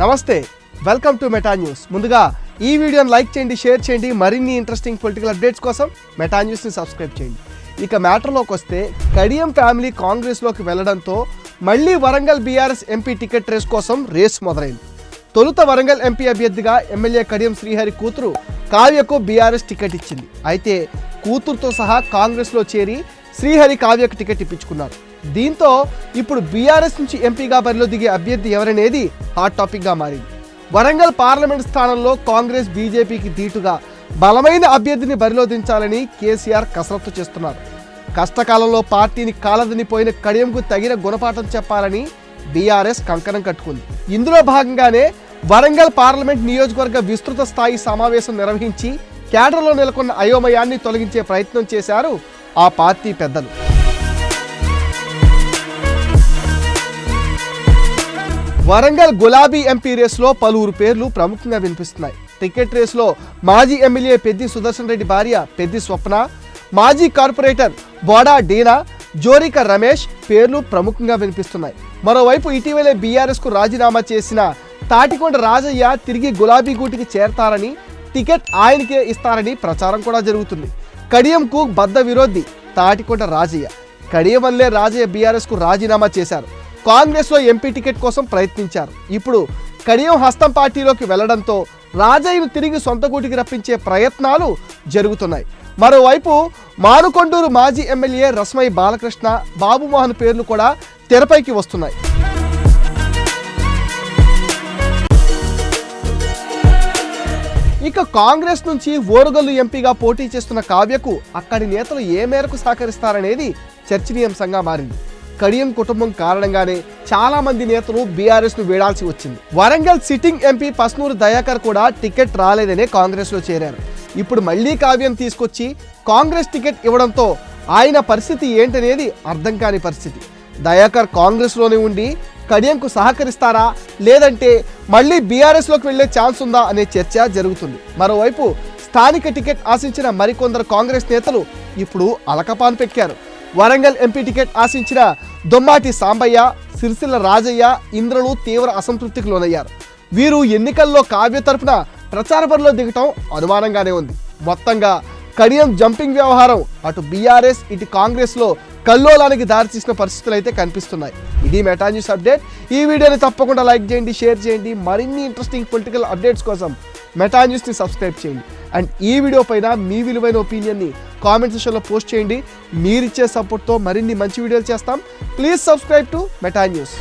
నమస్తే welcome to Meta news. ముందుగా ఈ వీడియోని లైక్ చేయండి షేర్ చేయండి మరిన్ని ఇంట్రెస్టింగ్ పొలిటికల్ అప్డేట్స్ కోసం మెటా న్యూస్ని సబ్స్క్రైబ్ చేయండి. ఇక మ్యాటర్లోకి వస్తే కడియం ఫ్యామిలీ కాంగ్రెస్లోకి వెళ్ళడంతో మళ్ళీ Warangal BRS MP ticket race కోసం రేస్ మొదలైంది. తొలుత వరంగల్ ఎంపీ అభ్యర్థిగా ఎమ్మెల్యే కడియం శ్రీహరి కూతురు కావ్యకు బీఆర్ఎస్ టికెట్ ఇచ్చింది. అయితే కూతురుతో సహా కాంగ్రెస్లో చేరి శ్రీహరి కావ్యకు టికెట్ ఇప్పించుకున్నారు. దీంతో ఇప్పుడు బీఆర్ఎస్ నుంచి ఎంపీగా బరిలో దిగే అభ్యర్థి ఎవరనేది హాట్ టాపిక్గా మారింది. వరంగల్ పార్లమెంట్ స్థానంలో కాంగ్రెస్ బీజేపీకి ధీటుగా బలమైన అభ్యర్థిని బరిలో దించాలని కేసీఆర్ కసరత్తు చేస్తున్నారు. కష్టకాలంలో పార్టీని కాలదనిపోయిన కడియంకు తగిన గుణపాఠం చెప్పాలని బీఆర్ఎస్ కంకణం కట్టుకుంది. ఇందులో భాగంగానే వరంగల్ పార్లమెంట్ నియోజకవర్గ విస్తృత స్థాయి సమావేశం నిర్వహించి కేడర్లో నెలకొన్న అయోమయాన్ని తొలగించే ప్రయత్నం చేశారు ఆ పార్టీ పెద్దలు. వరంగల్ గులాబీ ఎంపీ రేసులో పలువురు పేర్లు ప్రముఖంగా వినిపిస్తున్నాయి. టికెట్ రేసులో మాజీ ఎమ్మెల్యే పెద్ది సుదర్శన్ రెడ్డి భార్య పెద్ది స్వప్న మాజీ కార్పొరేటర్ బోడా డీనా జోరిక రమేష్ పేర్లు ప్రముఖంగా వినిపిస్తున్నాయి. మరోవైపు ఇటీవలే బీఆర్ఎస్కు రాజీనామా చేసిన తాటికొండ రాజయ్య తిరిగి గులాబీ గూటికి చేరతారని టికెట్ ఆయనకే ఇస్తారని ప్రచారం కూడా జరుగుతుంది. కడియంకు బద్ద విరోధి తాటికొండ రాజయ్య. కడియం వల్లే రాజయ్య బీఆర్ఎస్కు రాజీనామా చేశారు. కాంగ్రెస్లో ఎంపీ టికెట్ కోసం ప్రయత్నించారు. ఇప్పుడు కడియం హస్తం పార్టీలోకి వెళ్ళడంతో రాజయ్యను తిరిగి సొంత గూటికి రప్పించే ప్రయత్నాలు జరుగుతున్నాయి. మరోవైపు మానుకొండూరు మాజీ ఎమ్మెల్యే రస్మై బాలకృష్ణ బాబుమోహన్ పేర్లు కూడా తెరపైకి వస్తున్నాయి. ఇక కాంగ్రెస్ నుంచి ఓరుగల్లు ఎంపీగా పోటీ చేస్తున్న కావ్యకు అక్కడి నేతలు ఏ మేరకు సహకరిస్తారనేది చర్చనీయాంశంగా మారింది. కడియం కుటుంబం కారణంగానే చాలా మంది నేతలు బీఆర్ఎస్ను వీడాల్సి వచ్చింది. వరంగల్ సిట్టింగ్ ఎంపీ పస్నూరు దయాకర్ కూడా టికెట్ రాలేదనే కాంగ్రెస్లో చేరారు. ఇప్పుడు మళ్ళీ కావ్యం తీసుకొచ్చి కాంగ్రెస్ టికెట్ ఇవ్వడంతో ఆయన పరిస్థితి ఏంటనేది అర్థం కాని పరిస్థితి. దయాకర్ కాంగ్రెస్లోనే ఉండి కడియంకు సహకరిస్తారా? లేదంటే మళ్ళీ బీఆర్ఎస్లోకి వెళ్ళే ఛాన్స్ ఉందా అనే చర్చ జరుగుతుంది. మరోవైపు స్థానిక టికెట్ ఆశించిన మరికొందరు కాంగ్రెస్ నేతలు ఇప్పుడు అలకపాన్ పెక్కారు. వరంగల్ ఎంపీ టికెట్ ఆశించిన దొమ్మాటి సాంబయ్య సిరిసిల్ల రాజయ్య ఇంద్రలు తీవ్ర అసంతృప్తికి లోనయ్యారు. వీరు ఎన్నికల్లో కావ్య తరఫున ప్రచార బరిలో దిగటం అనుమానంగానే ఉంది. మొత్తంగా కడియం జంపింగ్ వ్యవహారం అటు బీఆర్ఎస్ ఇటు కాంగ్రెస్లో కల్లోలానికి దారితీసిన పరిస్థితులు అయితే కనిపిస్తున్నాయి. ఇది మెటా న్యూస్ అప్డేట్. ఈ వీడియోని తప్పకుండా లైక్ చేయండి షేర్ చేయండి. మరిన్ని ఇంట్రెస్టింగ్ పొలిటికల్ అప్డేట్స్ కోసం మెటా న్యూస్ని సబ్స్క్రైబ్ చేయండి. అండ్ ఈ వీడియో పైన మీ విలువైన ఒపీనియన్ని కామెంట్ సెషన్లో పోస్ట్ చేయండి. మీరిచ్చే సపోర్ట్తో మరిన్ని మంచి వీడియోలు చేస్తాం. Please subscribe to Meta news.